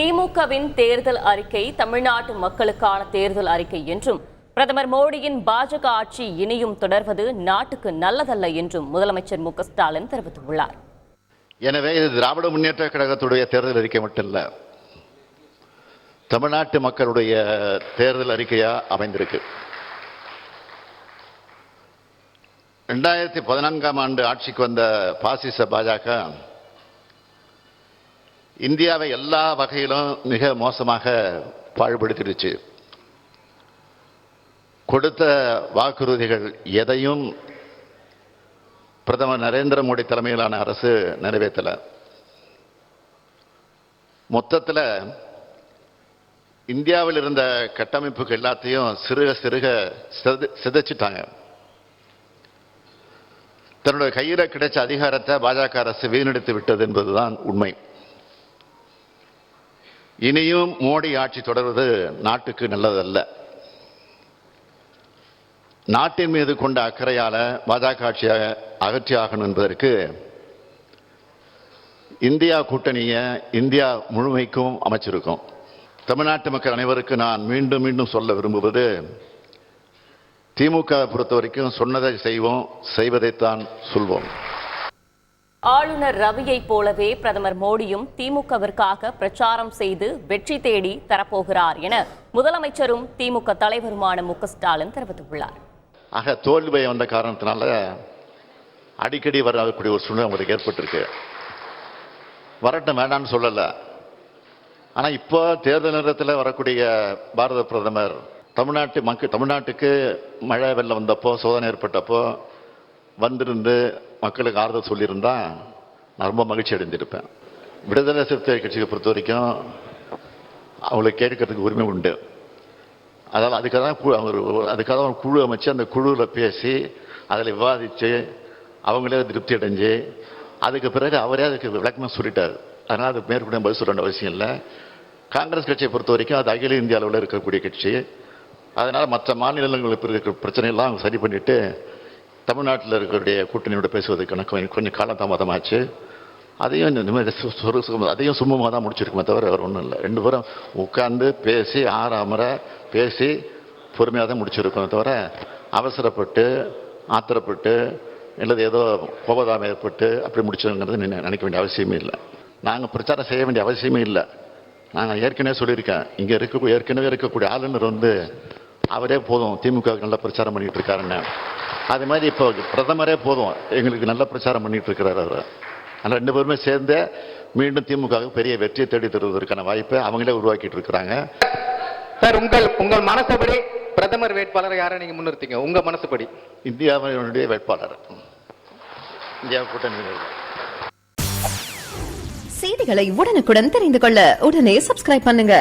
திமுகவின் தேர்தல் அறிக்கை தமிழ்நாட்டு மக்களுக்கான தேர்தல் அறிக்கை என்றும் பிரதமர் மோடியின் பாஜக ஆட்சி இனியும் தொடர்வது நாட்டுக்கு நல்லதல்ல என்றும் முதலமைச்சர் மு ஸ்டாலின் தெரிவித்துள்ளார். எனவே இது திராவிட முன்னேற்ற கழகத்துடைய தேர்தல் அறிக்கை மட்டும் தமிழ்நாட்டு மக்களுடைய தேர்தல் அறிக்கையா அமைந்திருக்கு. ரெண்டாயிரத்தி பதினான்காம் ஆண்டு ஆட்சிக்கு வந்த பாசிச பாஜக இந்தியாவை எல்லா வகையிலும் மிக மோசமாக பாழ்படுத்திடுச்சு. கொடுத்த வாக்குறுதிகள் எதையும் பிரதமர் நரேந்திர மோடி தலைமையிலான அரசு நிறைவேற்றலை. மொத்தத்தில் இந்தியாவில் இருந்த கட்டமைப்புகள் எல்லாத்தையும் சிறுக சிறுக சித- சிதைச்சிட்டாங்க. தன்னுடைய கையில் கிடைச்ச அதிகாரத்தை பாஜக அரசு வீணடித்து விட்டது என்பதுதான் உண்மை. இனியும் மோடி ஆட்சி தொடர்வது நாட்டுக்கு நல்லதல்ல. நாட்டின் மீது கொண்ட அக்கறையால் பாஜக ஆட்சியை அகற்றி ஆகணும் என்பதற்கு இந்தியா கூட்டணியை இந்தியா முழுமைக்கும் அமைச்சிருக்கும். தமிழ்நாட்டு மக்கள் அனைவருக்கு நான் மீண்டும் மீண்டும் சொல்ல விரும்புவது திமுக பொறுத்த வரைக்கும் சொன்னதை செய்வோம் செய்வதைத்தான் சொல்வோம். ஆளுநர் ரவியைப் போலவே பிரதமர் மோடியும் திமுகவிற்காக பிரச்சாரம் செய்து வெற்றி தேடி தரப்போகிறார் என முதலமைச்சரும் திமுக தலைவருமான மு ஸ்டாலின் தெரிவித்துள்ளார். ஆக தோல்வி பயம் வந்த காரணத்தினால அடிக்கடி வரக்கூடிய ஒரு சூழ்நிலை அவங்களுக்கு ஏற்பட்டிருக்கு. வரட்டும் வேண்டாம்னு சொல்லலை. ஆனால் இப்போ தேர்தல் நேரத்தில் வரக்கூடிய பாரத பிரதமர் தமிழ்நாட்டு மக்கள் தமிழ்நாட்டுக்கு மழை வெள்ளம் வந்தப்போ சோதனை ஏற்பட்டப்போ வந்திருந்து மக்களுக்கு ஆறுதல் சொல்லியிருந்தா நான் ரொம்ப மகிழ்ச்சி அடைந்திருப்பேன். விடுதலை சிறுத்தை கட்சியை பொறுத்த வரைக்கும் அவங்களை கேட்கறதுக்கு உரிமை உண்டு. அதாவது அதுக்காக தான் குழு அவர் அதுக்காக தான் குழு அமைச்சு அந்த குழுவில் பேசி அதில் விவாதித்து அவங்களே திருப்தி அடைஞ்சு அதுக்கு பிறகு அவரே அதுக்கு விளக்கமாக சொல்லிட்டார். அதனால் அதுக்கு மேற்கொண்டு பதில் சொல்ல வேண்டிய அவசியம் இல்லை. காங்கிரஸ் கட்சியை பொறுத்த வரைக்கும் அது அகில இந்திய அளவில் இருக்கக்கூடிய கட்சி. அதனால் மற்ற மாநிலங்களுக்கு இருக்கிற பிரச்சனையெல்லாம் அவங்க சரி பண்ணிவிட்டு தமிழ்நாட்டில் இருக்கக்கூடிய கூட்டணியோட பேசுவதற்கான கொஞ்சம் காலம் தாமதமாச்சு. அதையும் இந்த மாதிரி சு- அதையும் சுமமாக தான் முடிச்சிருக்குமே தவிர வேறு ஒன்றும் இல்லை. ரெண்டு பேரும் உட்காந்து பேசி ஆறாமற பேசி பொறுமையாக தான் முடிச்சிருக்கோம் தவிர அவசரப்பட்டு ஆத்திரப்பட்டு அல்லது ஏதோ கோபதாபம் ஏற்பட்டு அப்படி முடிச்சோங்கிறது நினை- நினைக்க வேண்டிய அவசியமே இல்லை. நாங்கள் பிரச்சாரம் செய்ய வேண்டிய அவசியமே இல்லை. நாங்கள் ஏற்கனவே சொல்லியிருக்கேன். இங்கே இருக்க ஏற்கனவே இருக்கக்கூடிய ஆளுநர் வந்து அவரே போதும். திமுக நல்லா பிரச்சாரம் பண்ணிகிட்டு இருக்காருன்னு. அது மாதிரி இப்போ பிரதமரே போதும். எங்களுக்கு நல்ல பிரச்சாரம் பண்ணிட்டு இருக்கிறாரு அவர். ஆனால் ரெண்டு பேருமே சேர்ந்து மீண்டும் திமுக பெரிய வெற்றியை தேடி தருவதற்கான வாய்ப்பை அவங்களே உருவாக்கிட்டு இருக்கிறாங்க சார் உங்கள் உங்கள் மனசபடி பிரதமர் வேட்பாளரை யாரை நீங்க முன்னிறுத்தீங்க? உங்க மனசுபடி. இந்தியாவினுடைய வேட்பாளர். இந்தியா கூட்டணி செய்திகளை உடனுக்குடன் தெரிந்து கொள்ள உடனே சப்ஸ்கிரைப் பண்ணுங்க.